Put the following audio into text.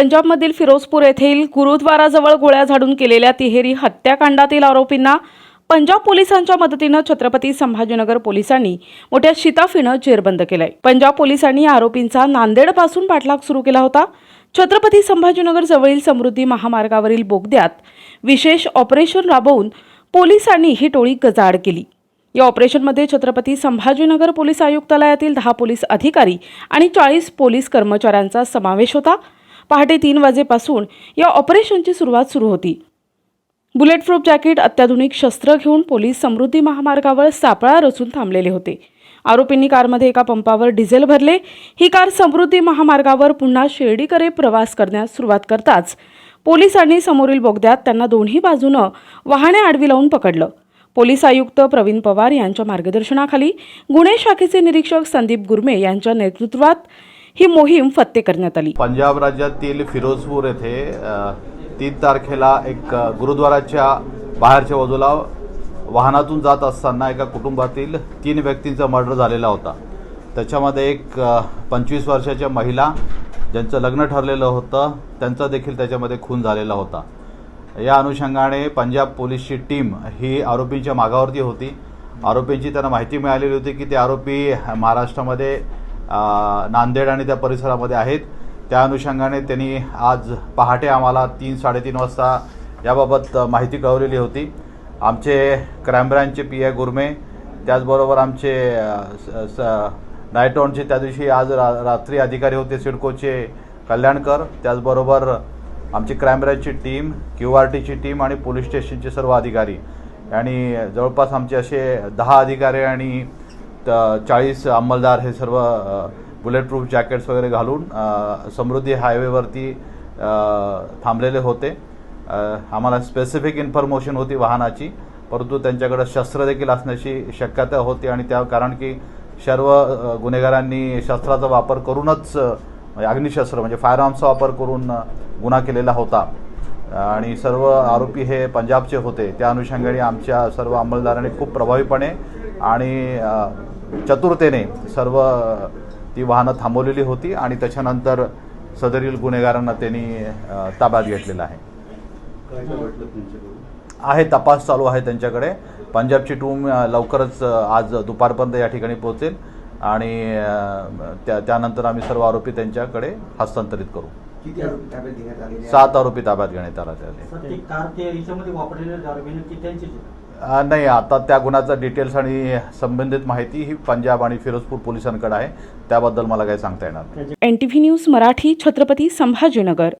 पंजाबमधील फिरोजपूर येथील गुरुद्वाराजवळ गोळ्या झाडून केलेल्या तिहेरी हत्याकांडातील आरोपींना पंजाब पोलिसांच्या मदतीनं छत्रपती संभाजीनगर पोलिसांनी मोठ्या शिताफीनं जेरबंद केलाय. पंजाब पोलिसांनी आरोपींचा नांदेडपासून पाठलाग सुरू केला होता. छत्रपती संभाजीनगर जवळील समृद्धी महामार्गावरील बोगद्यात विशेष ऑपरेशन राबवून पोलिसांनी ही टोळी गजाड केली. या ऑपरेशनमध्ये छत्रपती संभाजीनगर पोलीस आयुक्तालयातील दहा पोलीस अधिकारी आणि चाळीस पोलीस कर्मचाऱ्यांचा समावेश होता. पहाटे तीन वाजेपासून या ऑपरेशनची सुरुवात सुरू होती. बुलेट प्रूफ जॅकेट अत्याधुनिक शस्त्र घेऊन पोलीस समृद्धी महामार्गावर सापळा रचून थांबलेले होते. आरोपींनी कारमध्ये एका पंपावर डिझेल भरले. ही कार समृद्धी महामार्गावर पुन्हा शिर्डीकडे प्रवास करण्यास सुरुवात करताच पोलिसांनी समोरील बोगद्यात त्यांना दोन्ही बाजूनं वाहने आडवी लावून पकडलं. पोलीस आयुक्त प्रवीण पवार यांच्या मार्गदर्शनाखाली गुन्हे शाखेचे निरीक्षक संदीप गुरमे यांच्या नेतृत्वात ही मोहीम फत्ते करण्यात आली. पंजाब राज्यातील फिरोजपूर येथे तीन तारखेला एक गुरुद्वाराच्या बाहेरच्या बाजूला वाहनातून जात असताना एका कुटुंबातील तीन व्यक्तींचा मर्डर झालेला होता. त्याच्यामध्ये एक पंचवीस वर्षाच्या महिला ज्यांचं लग्न ठरलेलं होतं त्यांचा देखील त्याच्यामध्ये खून झालेला होता. या अनुषंगाने पंजाब पोलीसची टीम ही आरोपींच्या मागावरती होती. आरोपींची त्यांना माहिती मिळालेली होती की ते आरोपी महाराष्ट्रामध्ये नांदेड आणि त्या परिसरामध्ये आहेत. त्या अनुषंगाने त्यांनी आज पहाटे आम्हाला तीन साडेतीन वाजता याबाबत माहिती कळवलेली होती. आमचे क्राईम ब्रँचचे पी आय गुरमे त्याचबरोबर आमचे स- स- त्या दिवशी आज रा रात्री अधिकारी होते सिडकोचे कल्याणकर. त्याचबरोबर आमची क्राईम ब्रँचची टीम क्यू आर टीची टीम आणि पोलीस स्टेशनचे सर्व अधिकारी. आणि जवळपास आमचे असे दहा अधिकारी आणि त- चाळीस अंमलदार हे सर्व बुलेट प्रूफ जॅकेट्स वगैरे घालून समृद्धी हायवेवरती थांबलेले होते. आम्हाला स्पेसिफिक इन्फॉर्मेशन होती वाहनाची परंतु त्यांच्याकडे शस्त्र देखील असण्याची शक्यता होती आणि त्या कारण की सर्व गुन्हेगारांनी शस्त्राचा वापर करूनच म्हणजे अग्निशस्त्र म्हणजे फायर आर्मचा वापर करून गुन्हा केलेला होता. आणि सर्व आरोपी हे पंजाबचे होते. त्या अनुषंगाने आमच्या सर्व अंमलदारांनी खूप प्रभावीपणे आणि चतुरतेने सर्व ती वाहनं थांबवलेली होती आणि त्याच्यानंतर सदरील गुन्हेगारांना त्यांनी ताब्यात घेतलेलं आहे. आहे तपास चालू आहे त्यांच्याकडे. पंजाबची टीम लवकरच आज दुपारपर्यंत या ठिकाणी पोहोचेल आणि त्या त्यानंतर आम्ही सर्व आरोपी त्यांच्याकडे हस्तांतरित करू. किती आरोपी ताब्यात घेण्यात आलेले आहेत? सात आरोपी ताब्यात घेण्यात आले नाही आता त्या गुन्ह्याचा डिटेल्स आणि संबंधित माहिती ही पंजाब आणि फिरोजपूर पोलिसांकडे आहे. त्याबद्दल मला काही सांगता येणार N T V news Marathi Chhatrapati Sambhajinagar.